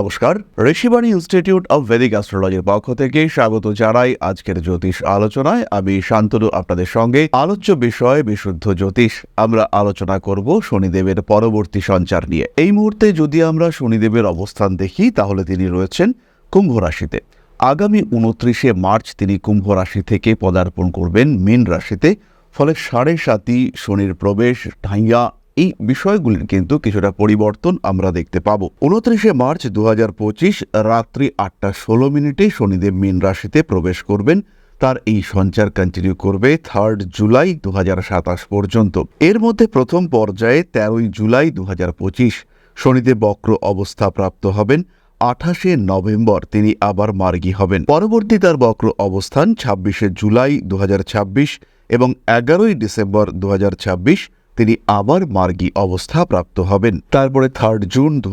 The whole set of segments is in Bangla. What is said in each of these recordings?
নমস্কার, ঋষিবাণী ইনস্টিটিউট অব ভেদিক অ্যাস্ট্রোলজির পক্ষ থেকে স্বাগত জানাই আজকের জ্যোতিষ আলোচনায়। আমি শান্তনু আপনাদের সঙ্গে। আলোচ্য বিষয়, বিশুদ্ধ জ্যোতিষ। আমরা আলোচনা করব শনিদেবের পরবর্তী সঞ্চার নিয়ে। এই মুহূর্তে যদি আমরা শনিদেবের অবস্থান দেখি, তাহলে তিনি রয়েছেন কুম্ভ রাশিতে। আগামী উনত্রিশে মার্চ তিনি কুম্ভ রাশি থেকে পদার্পণ করবেন। মীন রাশিতে। ফলে সাড়ে সাতই শনির প্রবেশ, ঢাইয়া এই বিষয়গুলির কিন্তু কিছুটা পরিবর্তন আমরা দেখতে পাবো। উনত্রিশে মার্চ দু হাজার পঁচিশ রাত্রি আটটা ষোলো মিনিটে শনিদেব মীন রাশিতে প্রবেশ করবেন। তার এই সঞ্চার কন্টিনিউ করবে থার্ড জুলাই দু হাজার সাতাশ পর্যন্ত। এর মধ্যে প্রথম পর্যায়ে তেরোই জুলাই দু হাজার পঁচিশ শনিদেব বক্র অবস্থা প্রাপ্ত হবেন। আঠাশে নভেম্বর তিনি আবার মার্গী হবেন। পরবর্তী তার বক্র অবস্থান ছাব্বিশে জুলাই দু হাজার ছাব্বিশ এবং এগারোই ডিসেম্বর দু হাজার ছাব্বিশ তিনি আবার মার্গী অবস্থা প্রাপ্ত হবেন। তারপরে থার্ড জুন দু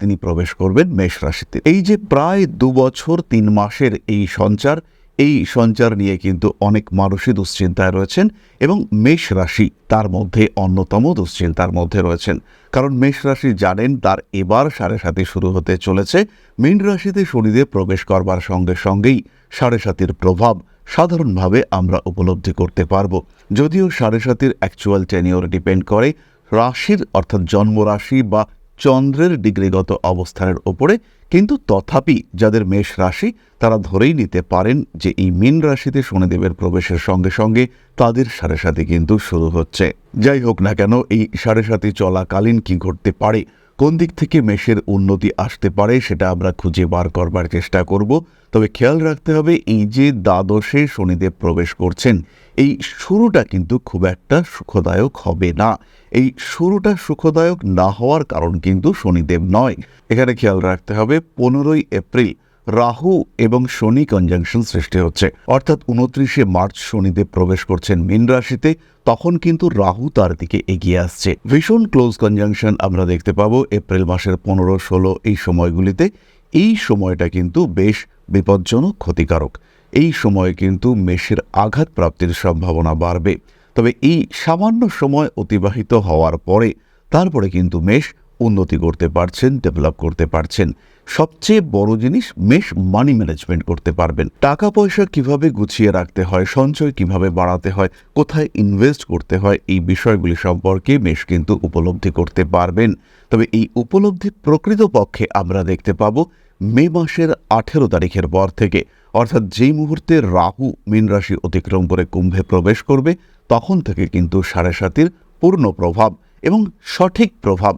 তিনি প্রবেশ করবেন মেষ রাশিতে। এই যে প্রায় দু বছর, তিন মাসের এই সঞ্চার এই সঞ্চার নিয়ে কিন্তু অনেক মানুষই দুশ্চিন্তায় রয়েছেন এবং মেষ রাশি তার মধ্যে অন্যতম দুশ্চিন্তার মধ্যে রয়েছেন। কারণ মেষ রাশি জানেন তার এবার সাড়ে সাথে শুরু হতে চলেছে। মীন রাশিতে শনিদেব প্রবেশ করবার সঙ্গে সঙ্গেই সাড়ে সাতির প্রভাব সাধারণভাবে আমরা উপলব্ধি করতে পারব। যদিও সাড়ে সাতির অ্যাকচুয়াল টেনিওর ডিপেন্ড করে, রাশির অর্থাৎ জন্মরাশি বা চন্দ্রের ডিগ্রিগত অবস্থানের ওপরে কিন্তু তথাপি যাদের মেষ রাশি, তারা ধরেই নিতে পারেন যে এই মীন রাশিতে শনিদেবের প্রবেশের সঙ্গে সঙ্গে তাদের সাড়ে সাথে কিন্তু শুরু হচ্ছে। যাই হোক না কেন, এই সাড়ে সাথে চলাকালীন কি ঘটতে পারে? কোন দিক থেকে মেষের উন্নতি আসতে পারে সেটা আমরা খুঁজে বার করবার চেষ্টা করব। তবে খেয়াল রাখতে হবে, এই যে দ্বাদশে শনিদেব প্রবেশ করছেন, এই শুরুটা কিন্তু খুব একটা সুখদায়ক হবে না। এই শুরুটা সুখদায়ক না হওয়ার কারণ কিন্তু শনিদেব নয়। এখানে খেয়াল রাখতে হবে, পনেরোই এপ্রিল রাহু এবং শনি কনজাংশন সৃষ্টি হচ্ছে। অর্থাৎ উনত্রিশে মার্চ শনিদেব প্রবেশ করছেন মীন রাশিতে, তখন কিন্তু রাহু তার দিকে এগিয়ে আসছে। ভীষণ ক্লোজ কনজাংশন আমরা দেখতে পাবো এপ্রিল মাসের পনেরো, ষোলো এই সময়গুলিতে। এই সময়টা কিন্তু বেশ বিপজ্জনক, ক্ষতিকারক। এই সময়ে কিন্তু মেষের আঘাত প্রাপ্তির সম্ভাবনা বাড়বে। তবে এই সামান্য সময় অতিবাহিত হওয়ার পরে, তারপরে কিন্তু মেষ উন্নতি করতে পারছেন ডেভেলপ করতে পারছেন। সবচেয়ে বড় জিনিস মেষ মানি ম্যানেজমেন্ট করতে পারবেন। টাকা পয়সা কীভাবে গুছিয়ে রাখতে হয়, সঞ্চয় কীভাবে বাড়াতে হয়, কোথায় ইনভেস্ট করতে হয়, এই বিষয়গুলি সম্পর্কে মেষ কিন্তু উপলব্ধি করতে পারবেন। তবে এই উপলব্ধি প্রকৃতপক্ষে আমরা দেখতে পাব মে মাসের আঠেরো তারিখের পর থেকে। অর্থাৎ যেই মুহূর্তে রাহু মীন রাশি অতিক্রম করে কুম্ভে প্রবেশ করবে, তখন থেকে কিন্তু সাড়ে সাতির পূর্ণ প্রভাব এবং সঠিক প্রভাব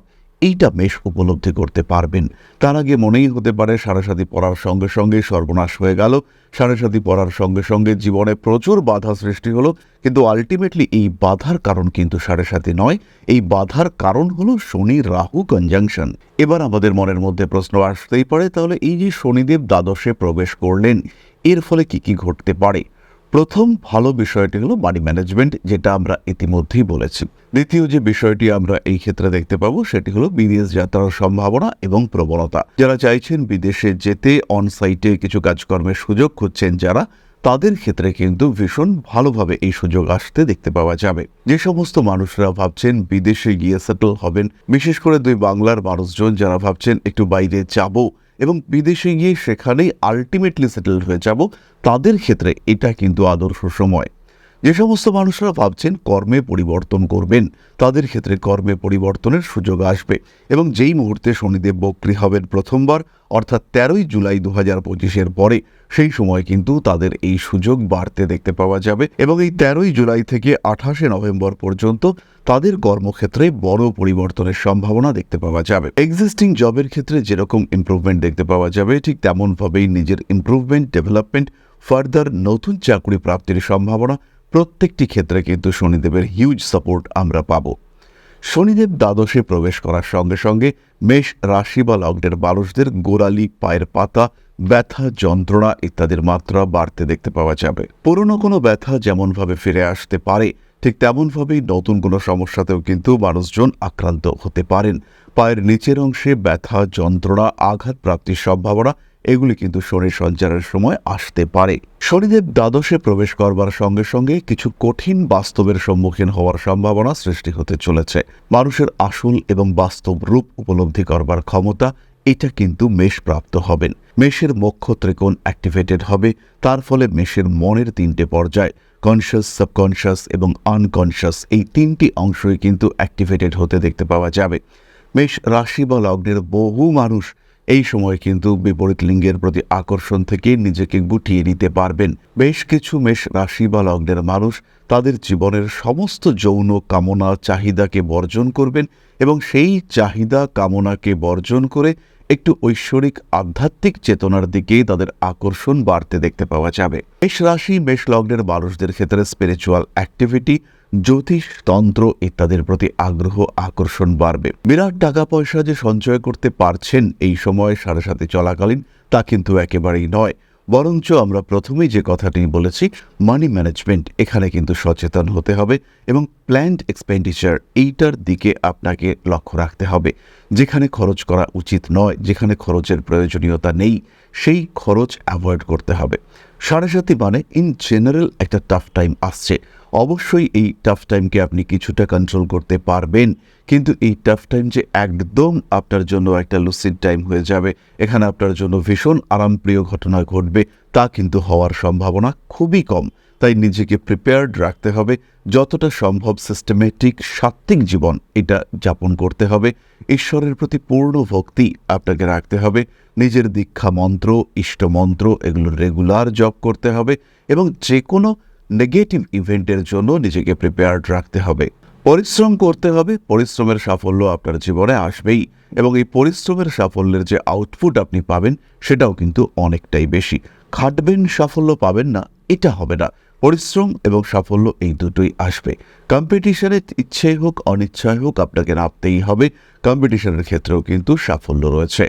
এইটা মেষ উপলব্ধি করতে পারবেন। তার আগে মনেই হতে পারে সারাসাতি পড়ার সঙ্গে সঙ্গে সর্বনাশ হয়ে গেল। সারাসাতি পড়ার সঙ্গে সঙ্গে জীবনে প্রচুর বাধা সৃষ্টি হলো, কিন্তু আলটিমেটলি এই বাধার কারণ কিন্তু সাড়ে সাথে নয়। এই বাধার কারণ হলো শনি রাহু কনজাংশন এবার আমাদের মনের মধ্যে প্রশ্ন আসতেই পারে, তাহলে এই যে শনিদেব দ্বাদশে প্রবেশ করলেন, এর ফলে কি কি ঘটতে পারে? প্রথম ভালো বিষয়টি হলো মানি ম্যানেজমেন্ট যেটা আমরা ইতিমধ্যেই বলেছি। দ্বিতীয় যে বিষয়টি আমরা এই ক্ষেত্রে দেখতে পাবো, সেটি হলো বিদেশ যাত্রার সম্ভাবনা এবং প্রবণতা। যারা চাইছেন বিদেশে যেতে অন সাইটে কিছু কাজকর্মের সুযোগ খুঁজছেন যারা, তাদের ক্ষেত্রে কিন্তু ভীষণ ভালোভাবে এই সুযোগ আসতে দেখতে পাওয়া যাবে। যে সমস্ত মানুষরা ভাবছেন বিদেশে গিয়ে সেটেল হবেন, বিশেষ করে দুই বাংলার মানুষজন যারা ভাবছেন একটু বাইরে যাব এবং বিদেশে গিয়ে সেখানেই আলটিমেটলি সেটেল হয়ে যাব, তাদের ক্ষেত্রে এটা কিন্তু আদর্শ সময়। যে সমস্ত মানুষরা ভাবছেন কর্মে পরিবর্তন করবেন, তাদের ক্ষেত্রে কর্মে পরিবর্তনের সুযোগ আসবে এবং যেই মুহূর্তে শনিদেব বক্রী হবেন প্রথমবার, অর্থাৎ তেরোই জুলাই দু হাজার পঁচিশের পরে, সেই সময় কিন্তু তাদের এই সুযোগ বাড়তে দেখতে পাওয়া যাবে এবং এই তেরোই জুলাই থেকে আঠাশে নভেম্বর পর্যন্ত তাদের কর্মক্ষেত্রে বড় পরিবর্তনের সম্ভাবনা দেখতে পাওয়া যাবে। এক্সিস্টিং জবের ক্ষেত্রে যেরকম ইম্প্রুভমেন্ট দেখতে পাওয়া যাবে, ঠিক তেমনভাবেই নিজের ইম্প্রুভমেন্ট ডেভেলপমেন্ট ফার্দার নতুন চাকরি প্রাপ্তির সম্ভাবনা প্রত্যেকটি ক্ষেত্রে কিন্তু শনিদেবের হিউজ সাপোর্ট আমরা পাব। শনিদেব দ্বাদশে প্রবেশ করার সঙ্গে সঙ্গে মেষ রাশি বা লগ্নের মানুষদের গোড়ালি, পায়ের পাতা, ব্যথা, যন্ত্রণা ইত্যাদির মাত্রা বাড়তে দেখতে পাওয়া যাবে। পুরনো কোনো ব্যথা যেমনভাবে ফিরে আসতে পারে, ঠিক তেমনভাবেই নতুন কোনো সমস্যাতেও কিন্তু মানুষজন আক্রান্ত হতে পারেন। পায়ের নিচের অংশে ব্যথা, যন্ত্রণা আঘাত প্রাপ্তির সম্ভাবনা এগুলি কিন্তু শনি সঞ্চারের সময় আসতে পারে। শনিদেব দ্বাদশে প্রবেশ করবার সঙ্গে সঙ্গে কিছু কঠিন বাস্তবের সম্মুখীন হওয়ার সম্ভাবনা সৃষ্টি হতে চলেছে। মানুষের আসল এবং বাস্তব রূপ উপলব্ধি করবার ক্ষমতা, এটা কিন্তু মেষ প্রাপ্ত হবেন। মেষের মক্ষ ত্রিকোণ অ্যাক্টিভেটেড হবে, তার ফলে মেষের মনের তিনটে পর্যায় কনশাস সাবকনশাস এবং আনকনশাস এই তিনটি অংশই কিন্তু অ্যাক্টিভেটেড হতে দেখতে পাওয়া যাবে। মেষ রাশি বা লগ্নের বহু মানুষ এই সময় কিন্তু বিপরীত লিঙ্গের প্রতি আকর্ষণ থেকে নিজেকে গুটিয়ে নিতে পারবেন। বেশ কিছু মেষ রাশি বা লগ্নের মানুষ তাদের জীবনের সমস্ত যৌন কামনা, চাহিদাকে বর্জন করবেন এবং সেই চাহিদা, কামনাকে বর্জন করে একটু ঐশ্বরিক, আধ্যাত্মিক চেতনার দিকে তাদের আকর্ষণ বাড়তে দেখতে পাওয়া যাবে। মেষ রাশি, মেষ লগ্নের মানুষদের ক্ষেত্রে স্পিরিচুয়াল অ্যাক্টিভিটি জ্যোতিষ তন্ত্র ইত্যাদির প্রতি আগ্রহ, আকর্ষণ বাড়বে। বিরাট টাকা পয়সা যে সঞ্চয় করতে পারছেন এই সময় সাড়ে সাথে চলাকালীন, তা কিন্তু একেবারেই নয়। বরঞ্চ আমরা প্রথমেই যে কথাটি বলেছি মানি ম্যানেজমেন্ট এখানে কিন্তু সচেতন হতে হবে এবং প্ল্যান্ড এক্সপেন্ডিচার এইটার দিকে আপনাকে লক্ষ্য রাখতে হবে। যেখানে খরচ করা উচিত নয়, যেখানে খরচের প্রয়োজনীয়তা নেই, সেই খরচ অ্যাভয়েড করতে হবে। সাড়ে সাথে মানে ইন জেনারেল একটা টাফ টাইম আসছে। অবশ্যই এই টাফ টাইমকে আপনি কিছুটা কন্ট্রোল করতে পারবেন, কিন্তু এই টাফ টাইম যে একদম আপনার জন্য একটা লুসিড টাইম হয়ে যাবে, এখানে আপনার জন্য ভীষণ আরামপ্রিয় ঘটনা ঘটবে, তা কিন্তু হওয়ার সম্ভাবনা খুবই কম। তাই নিজেকে প্রিপেয়ার্ড রাখতে হবে। যতটা সম্ভব সিস্টেমেটিক সাত্ত্বিক জীবন এটা যাপন করতে হবে। ঈশ্বরের প্রতি পূর্ণ ভক্তি আপনাকে রাখতে হবে। নিজের দীক্ষা মন্ত্র ইষ্টমন্ত্র এগুলো রেগুলার জব করতে হবে এবং যে কোনো নেগেটিভ ইভেন্টের জন্য নিজেকে প্রিপেয়ার্ড রাখতে হবে। পরিশ্রম করতে হবে। পরিশ্রমের সাফল্য আপনার জীবনে আসবেই এবং এই পরিশ্রমের সাফল্যের যে আউটপুট আপনি পাবেন সেটাও কিন্তু অনেকটাই বেশি। খাটবেন, সাফল্য পাবেন না, এটা হবে না। পরিশ্রম এবং সাফল্য এই দুটোই আসবে। কম্পিটিশনে ইচ্ছে হোক, অনিচ্ছায় হোক, আপনাকে নামতেই হবে। কম্পিটিশনের ক্ষেত্রেও কিন্তু সাফল্য রয়েছে।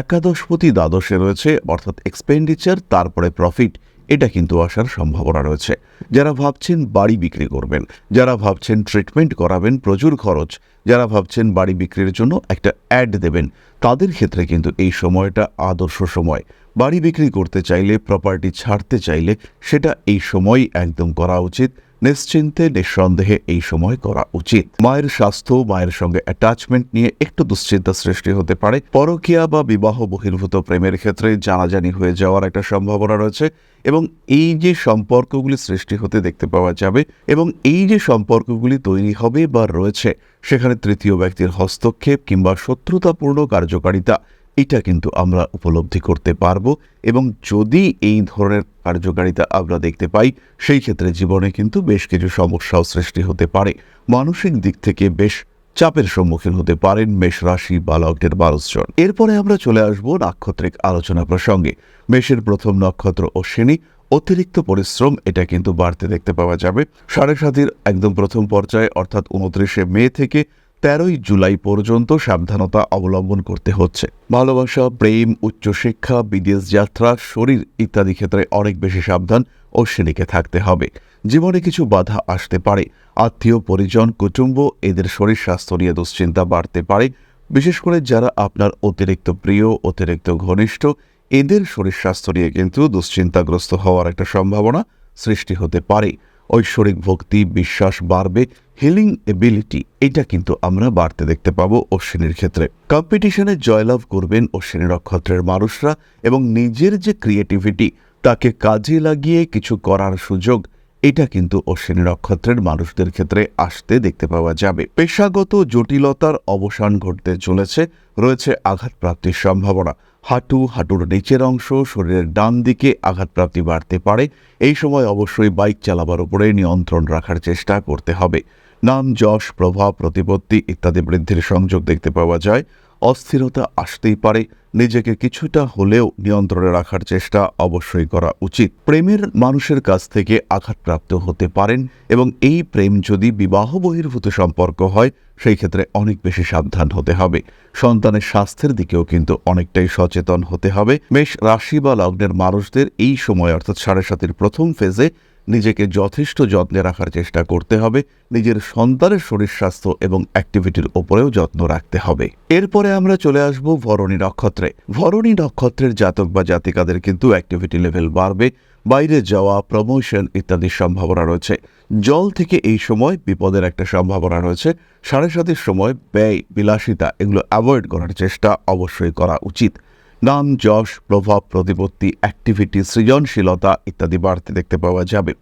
একাদশপতি দ্বাদশে রয়েছে, অর্থাৎ এক্সপেন্ডিচার তারপরে প্রফিট এটা কিন্তু আসার সম্ভাবনা রয়েছে। যারা ভাবছেন বাড়ি বিক্রি করবেন, যারা ভাবছেন ট্রিটমেন্ট করাবেন প্রচুর খরচ, যারা ভাবছেন বাড়ি বিক্রির জন্য একটা অ্যাড দেবেন, তাদের ক্ষেত্রে কিন্তু এই সময়টা আদর্শ সময়। বাড়ি বিক্রি করতে চাইলে প্রপার্টি ছাড়তে চাইলে সেটা এই সময় একদম করা উচিত। নিশ্চিন্তে, নিঃসন্দেহে এই সময় করা উচিত। মায়ের স্বাস্থ্য, মায়ের সঙ্গে অ্যাটাচমেন্ট নিয়ে একটু দুশ্চিন্তা সৃষ্টি হতে পারে। পরকীয়া বা বিবাহ বহির্ভূত প্রেমের ক্ষেত্রে জানাজানি হয়ে যাওয়ার একটা সম্ভাবনা রয়েছে এবং এই যে সম্পর্কগুলি সৃষ্টি হতে দেখতে পাওয়া যাবে এবং এই যে সম্পর্কগুলি তৈরি হবে বা রয়েছে, সেখানে তৃতীয় ব্যক্তির হস্তক্ষেপ কিংবা শত্রুতাপূর্ণ কার্যকারিতা এটা কিন্তু আমরা উপলব্ধি করতে পারব এবং যদি এই ধরনের কার্যকারিতা আমরা দেখতে পাই, সেই ক্ষেত্রে জীবনে কিন্তু বেশ কিছু সমস্যাও সৃষ্টি হতে পারে। মানসিক দিক থেকে বেশ চাপের সম্মুখীন হতে পারেন মেষ রাশি বা লগ্নের মানুষজন। এরপরে আমরা চলে আসব নাক্ষত্রিক আলোচনা প্রসঙ্গে। মেষের প্রথম নক্ষত্র অশ্বিনী অতিরিক্ত পরিশ্রম, এটা কিন্তু বাড়তে দেখতে পাওয়া যাবে। সাড়ে সাতির একদম প্রথম পর্যায়ে, অর্থাৎ উনত্রিশে মে থেকে তেরোই জুলাই পর্যন্ত সাবধানতা অবলম্বন করতে হচ্ছে। ভালোবাসা, প্রেম, উচ্চশিক্ষা, বিদেশ যাত্রা, শরীর ইত্যাদি ক্ষেত্রে অনেক বেশি সাবধান অশ্বিনীকে থাকতে হবে। জীবনে কিছু বাধা আসতে পারে। আত্মীয়, পরিজন, কুটুম্ব এদের শরীর স্বাস্থ্য নিয়ে দুশ্চিন্তা বাড়তে পারে। বিশেষ করে যারা আপনার অতিরিক্ত প্রিয়, অতিরিক্ত ঘনিষ্ঠ, এদের শরীর স্বাস্থ্য নিয়ে কিন্তু দুশ্চিন্তাগ্রস্ত হওয়ার একটা সম্ভাবনা সৃষ্টি হতে পারে। ঐশ্বরিক ভক্তি, বিশ্বাস বাড়বে হিলিং এবিলিটি এটা কিন্তু আমরা বাড়তে দেখতে পাবো অশ্বিনীর ক্ষেত্রে। কম্পিটিশনে জয়লাভ করবেন অশ্বিনী নক্ষত্রের মানুষরা এবং নিজের যে ক্রিয়েটিভিটি তাকে কাজে লাগিয়ে কিছু করার সুযোগ এটা কিন্তু অশ্বিনী নক্ষত্রের মানুষদের ক্ষেত্রে আসতে দেখতে পাওয়া যাবে। পেশাগত জটিলতার অবসান ঘটতে চলেছে, রয়েছে আঘাতপ্রাপ্তির সম্ভাবনা। হাঁটু, হাঁটুর নিচের অংশ, শরীরের ডান দিকে আঘাতপ্রাপ্তি বাড়তে পারে। এই সময় অবশ্যই বাইক চালাবার উপরে নিয়ন্ত্রণ রাখার চেষ্টা করতে হবে। নাম, যশ, প্রভাব, প্রতিপত্তি ইত্যাদি বৃদ্ধির সংযোগ দেখতে পাওয়া যায়। অস্থিরতা আসতেই পারে। নিজেকে কিছুটা হলেও নিয়ন্ত্রণে রাখার চেষ্টা অবশ্যই করা উচিত। প্রেমের মানুষের কাছ থেকে আঘাতপ্রাপ্ত হতে পারেন এবং এই প্রেম যদি বিবাহ বহির্ভূত সম্পর্ক হয়, সেই ক্ষেত্রে অনেক বেশি সাবধান হতে হবে। সন্তানের স্বাস্থ্যের দিকেও কিন্তু অনেকটাই সচেতন হতে হবে। মেষ রাশি বা লগ্নের মানুষদের এই সময়, অর্থাৎ সাড়ে সাতের প্রথম ফেজে নিজেকে যথেষ্ট যত্নে রাখার চেষ্টা করতে হবে, নিজের সন্তানের শরীর স্বাস্থ্য এবং অ্যাক্টিভিটির ওপরেও যত্ন রাখতে হবে। এরপরে আমরা চলে আসব ভরণী নক্ষত্রে। ভরণী নক্ষত্রের জাতক বা জাতিকাদের কিন্তু অ্যাক্টিভিটি লেভেল বাড়বে, বাইরে যাওয়া প্রমোশন ইত্যাদির সম্ভাবনা রয়েছে। জল থেকে এই সময় বিপদের একটা সম্ভাবনা রয়েছে। সাড়ে সাতের সময় ব্যয়, বিলাসিতা এগুলো অ্যাভয়েড করার চেষ্টা অবশ্যই করা উচিত। নাম, যশ, প্রভাব, প্রতিপত্তি অ্যাক্টিভিটি সৃজনশীলতা ইত্যাদি বাড়তে দেখতে পাওয়া যাবে।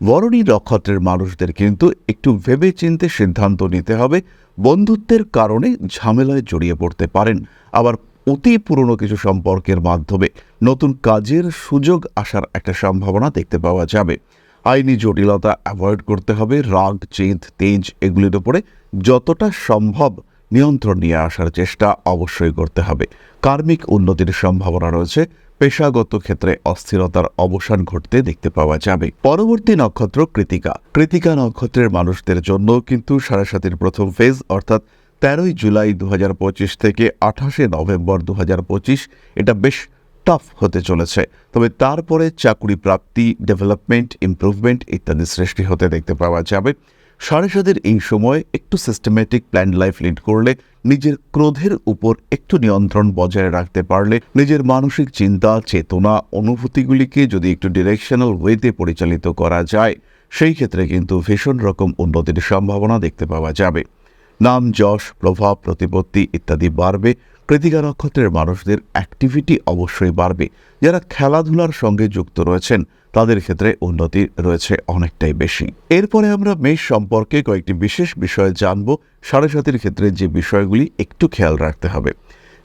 বরণী নক্ষত্রের মানুষদের কিন্তু একটু ভেবে চিনতে সিদ্ধান্ত নিতে হবে। বন্ধুত্বের কারণে ঝামেলায় জড়িয়ে পড়তে পারেন। আবার অতি পুরনো কিছু সম্পর্কের মাধ্যমে নতুন কাজের সুযোগ আসার একটা সম্ভাবনা দেখতে পাওয়া যাবে। আইনি জটিলতা অ্যাভয়েড করতে হবে। রাগ জেদ তেজ এগুলির উপরে যতটা সম্ভব নিয়ন্ত্রণ নিয়ে আসার চেষ্টা অবশ্যই করতে হবে। কার্মিক উন্নতির সম্ভাবনা রয়েছে। পেশাগত ক্ষেত্রে অস্থিরতার অবসান ঘটতে দেখতে পাওয়া যাবে। পরবর্তী নক্ষত্র কৃতিকা। কৃতিকা নক্ষত্রের মানুষদের জন্য কিন্তু সাড়ে সাতের প্রথম ফেজ, অর্থাৎ তেরোই জুলাই দু হাজার পঁচিশ থেকে আঠাশে নভেম্বর দু হাজার পঁচিশ এটা বেশ টাফ হতে চলেছে। তবে তারপরে চাকুরি প্রাপ্তি ডেভেলপমেন্ট ইমপ্রুভমেন্ট ইত্যাদি সৃষ্টি হতে দেখতে পাওয়া যাবে। সাড়ে সাতের এই সময় একটু সিস্টেমেটিক প্ল্যান লাইফ লিড করলে নিজের ক্রোধের উপর একটু নিয়ন্ত্রণ বজায় রাখতে পারলে নিজের মানসিক চিন্তা, চেতনা, অনুভূতিগুলিকে যদি একটু ডিরেকশনাল ওয়েতে পরিচালিত করা যায়, সেই ক্ষেত্রে কিন্তু ভীষণ রকম উন্নতির সম্ভাবনা দেখতে পাওয়া যাবে। নাম, যশ, প্রভাব, প্রতিপত্তি ইত্যাদি বাড়বে। কৃতিকা নক্ষত্রের মানুষদের অ্যাক্টিভিটি অবশ্যই বাড়বে। যারা খেলাধুলার সঙ্গে যুক্ত রয়েছেন তাদের ক্ষেত্রে উন্নতি রয়েছে অনেকটাই বেশি। এরপরে আমরা মেষ সম্পর্কে কয়েকটি বিশেষ বিষয় জানব। সাড়ে সাতের ক্ষেত্রে যে বিষয়গুলি একটু খেয়াল রাখতে হবে।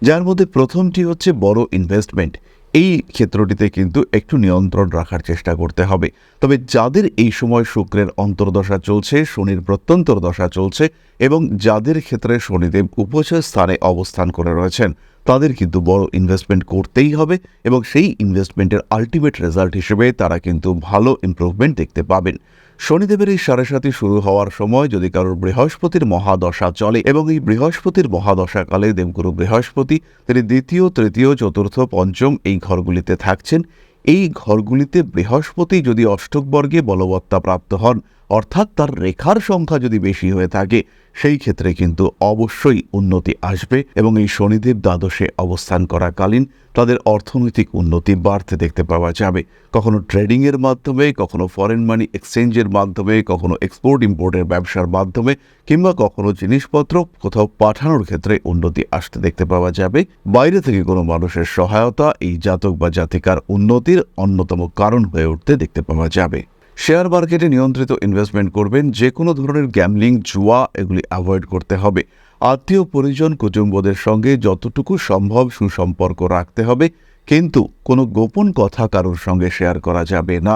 যার মধ্যে প্রথমটি হচ্ছে বড় ইনভেস্টমেন্ট এই ক্ষেত্রটিতে কিন্তু একটু নিয়ন্ত্রণ রাখার চেষ্টা করতে হবে। তবে যাদের এই সময় শুক্রের অন্তর্দশা চলছে, শনির প্রত্যন্তর দশা চলছে এবং যাদের ক্ষেত্রে শনিদেব উপচয় স্থানে অবস্থান করে রয়েছেন তাদের কিন্তু বড় ইনভেস্টমেন্ট করতেই হবে এবং সেই ইনভেস্টমেন্টের আলটিমেট রেজাল্ট হিসেবে তারা কিন্তু ভালো ইমপ্রুভমেন্ট দেখতে পাবেন। শনিদেবের এই সাড়ে সাথে শুরু হওয়ার সময় যদি কারোর বৃহস্পতির মহাদশা চলে এবং এই বৃহস্পতির মহাদশাকালে দেবগুরু বৃহস্পতি, তিনি দ্বিতীয়, তৃতীয়, চতুর্থ, পঞ্চম এই ঘরগুলিতে থাকছেন। এই ঘরগুলিতে বৃহস্পতি যদি অষ্টক বর্গে বলবত্তা প্রাপ্ত হন অর্থাৎ তার রেখার সংখ্যা যদি বেশি হয়ে থাকে, সেই ক্ষেত্রে কিন্তু অবশ্যই উন্নতি আসবে এবং এই শনিদেব দ্বাদশে অবস্থান করাকালীন তাদের অর্থনৈতিক উন্নতি বাড়তে দেখতে পাওয়া যাবে। কখনো ট্রেডিংয়ের মাধ্যমে, কখনো ফরেন মানি এক্সচেঞ্জের মাধ্যমে, কখনো এক্সপোর্ট ইম্পোর্টের ব্যবসার মাধ্যমে, কিংবা কখনো জিনিসপত্র কোথাও পাঠানোর ক্ষেত্রে উন্নতি আসতে দেখতে পাওয়া যাবে। বাইরে থেকে কোনো মানুষের সহায়তা এই জাতক বা জাতিকার উন্নতির অন্যতম কারণ হয়ে উঠতে দেখতে পাওয়া যাবে। শেয়ার মার্কেটে নিয়ন্ত্রিত ইনভেস্টমেন্ট করবেন, যে কোনো ধরনের গ্যামলিং জুয়া, এগুলি অ্যাভয়েড করতে হবে। আত্মীয় পরিজন, কুটুম্বদের সঙ্গে যতটুকু সম্ভব সুসম্পর্ক রাখতে হবে, কিন্তু কোনো গোপন কথা কারোর সঙ্গে শেয়ার করা যাবে না।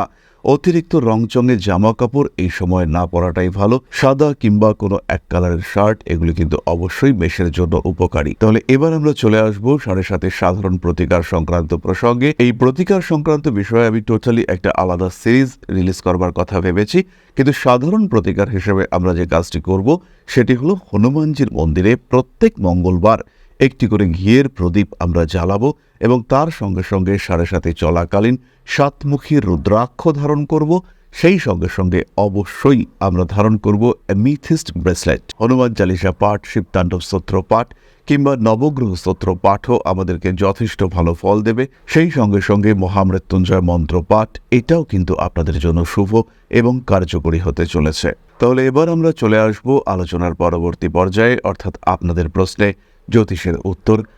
অতিরিক্ত রংচঙে জামা কাপড় এই সময় না পরাটাই ভালো। সাদা কিংবা কোনো এক কালারের শার্ট, এগুলি কিন্তু অবশ্যই মেষের জন্য উপকারী। তাহলে এবার আমরা চলে আসব সাড়ে সাথে সাধারণ প্রতিকার সংক্রান্ত প্রসঙ্গে। এই প্রতিকার সংক্রান্ত বিষয়ে আমি টোটালি একটা আলাদা সিরিজ রিলিজ করবার কথা ভেবেছি। কিন্তু সাধারণ প্রতিকার হিসেবে আমরা যে কাজটি করব, সেটি হলো হনুমানজির মন্দিরে প্রত্যেক মঙ্গলবার একটি করে ঘিয়ের প্রদীপ আমরা জ্বালাবো এবং তার সঙ্গে সঙ্গে সাড়ে সাথে চলাকালীন সাতমুখী রুদ্রাক্ষ ধারণ করব, সেই সঙ্গে সঙ্গে অবশ্যই আমরা ধারণ করব মিথিস্ট ব্রেসলেট। হনুমান চালিসা পাঠ, শিবতাণ্ডব স্তোত্র পাঠ, কিংবা নবগ্রহ স্তোত্র পাঠও আমাদেরকে যথেষ্ট ভালো ফল দেবে। সেই সঙ্গে সঙ্গে মহামৃত্যুঞ্জয় মন্ত্র পাঠ, এটাও কিন্তু আপনাদের জন্য শুভ এবং কার্যকরী হতে চলেছে। তাহলে এবার আমরা চলে আসব আলোচনার পরবর্তী পর্যায়ে, অর্থাৎ আপনাদের প্রশ্নে জ্যোতিষের উত্তর।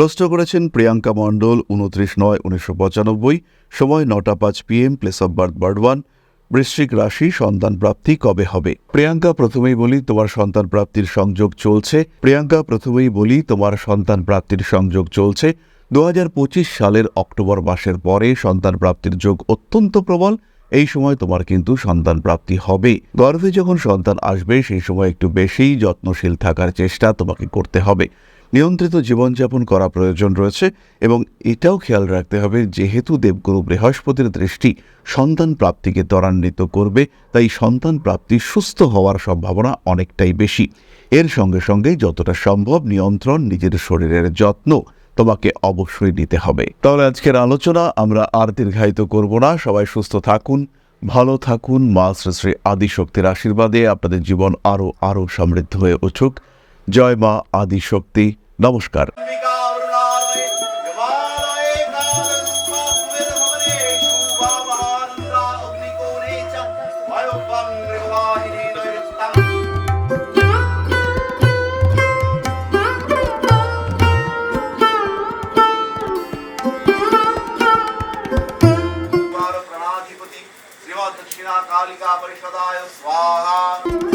প্রশ্ন করেছেন প্রিয়াঙ্কা মণ্ডল, উনত্রিশ নয়, উনিশশো পঁচানব্বই, সময় নটা পাঁচ PM place of birth Burdwan, বৃশ্চিক রাশি, সন্তান প্রাপ্তি কবে হবে? প্রিয়াঙ্কা, প্রথমেই বলি, তোমার সন্তান প্রাপ্তির সংযোগ চলছে। প্রিয়াঙ্কা, প্রথমেই বলি, তোমার সন্তান প্রাপ্তির সংযোগ চলছে। দু হাজার পঁচিশ সালের অক্টোবর মাসের পরে সন্তান প্রাপ্তির যোগ অত্যন্ত প্রবল। এই সময় তোমার কিন্তু সন্তান প্রাপ্তি হবে। গর্ভে যখন সন্তান আসবে, সেই সময় একটু বেশিই যত্নশীল থাকার চেষ্টা তোমাকে করতে হবে। নিয়ন্ত্রিত জীবনযাপন করা প্রয়োজন রয়েছে এবং এটাও খেয়াল রাখতে হবে যেহেতু দেবগুরু বৃহস্পতির দৃষ্টি সন্তান প্রাপ্তিকে ত্বরান্বিত করবে, তাই সন্তান প্রাপ্তি সুস্থ হওয়ার সম্ভাবনা অনেকটাই বেশি। এর সঙ্গে সঙ্গে যতটা সম্ভব নিয়ন্ত্রণ নিজের শরীরের যত্ন তোমাকে অবশ্যই নিতে হবে। তাহলে আজকের আলোচনা আমরা আর দীর্ঘায়িত করব না। সবাই সুস্থ থাকুন, ভালো থাকুন। মা শ্রী শ্রী আদিশক্তির আশীর্বাদে আপনাদের জীবন আরও আরও সমৃদ্ধ হয়ে উঠুক। জয় মা আদিশক্তি। নমস্কার অম্বিকা অরুণালয়ে হিমালয়ে কালরূপাত্মের শুভাবান্দ্রা অগ্নিকোণে চ বায়ুবং নির্বাহিনী নৈরস্তাং द्वार प्रणाधिपति श्रीमद दक्षिणा कालिका परिषदाय स्वाहा